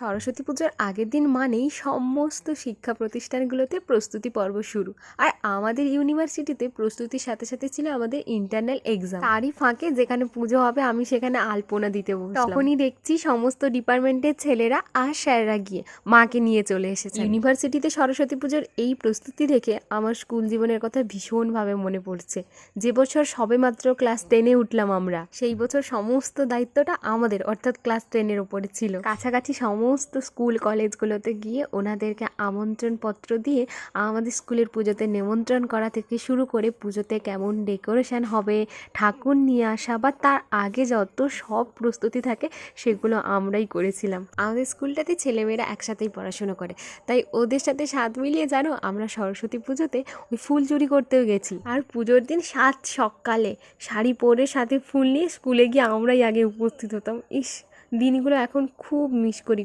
সরস্বতী পুজোর আগের দিন মানেই সমস্ত শিক্ষা প্রতিষ্ঠানগুলোতে প্রস্তুতি পর্ব শুরু। আর আমাদের ইউনিভার্সিটিতে প্রস্তুতির সাথে সাথে ছিল আমাদের ইন্টারনাল এক্সাম তারই ফাঁকে যেখানে পুজো হবে, আমি সেখানে আলপনা দিতে বসলাম। তখনই দেখছি সমস্ত ডিপার্টমেন্টের ছেলেরা আর স্যাররা গিয়ে মাকে নিয়ে চলে এসেছে ইউনিভার্সিটিতে সরস্বতী পুজোর এই প্রস্তুতি দেখে আমার স্কুল জীবনের কথা ভীষণভাবে মনে পড়ছে। যে বছর সবেমাত্র ক্লাস টেনে উঠলাম আমরা, সেই বছর সমস্ত দায়িত্বটা আমাদের, অর্থাৎ ক্লাস টেনের ওপরে ছিল। কাছাকাছি সমস্ত স্কুল কলেজগুলোতে গিয়ে ওনাদেরকে আমন্ত্রণপত্র দিয়ে আমাদের স্কুলের পুজোতে নিমন্ত্রণ করা থেকে শুরু করে পুজোতে কেমন ডেকোরেশন হবে, ঠাকুর নিয়ে আসা বা তার আগে যত সব প্রস্তুতি থাকে সেগুলো আমরাই করেছিলাম। আমাদের স্কুলটাতে ছেলেমেয়েরা একসাথেই পড়াশুনো করে। তাই ওদের সাথে সাথ মিলিয়ে জানো আমরা সরস্বতী পুজোতে ওই ফুল চুরি করতেও গেছি। আর পুজোর দিন সাত সকালে শাড়ি পরে সাথে ফুল নিয়ে স্কুলে গিয়ে আমরাই আগে উপস্থিত হতাম। ইস, দিনগুলো এখন খুব মিস করি।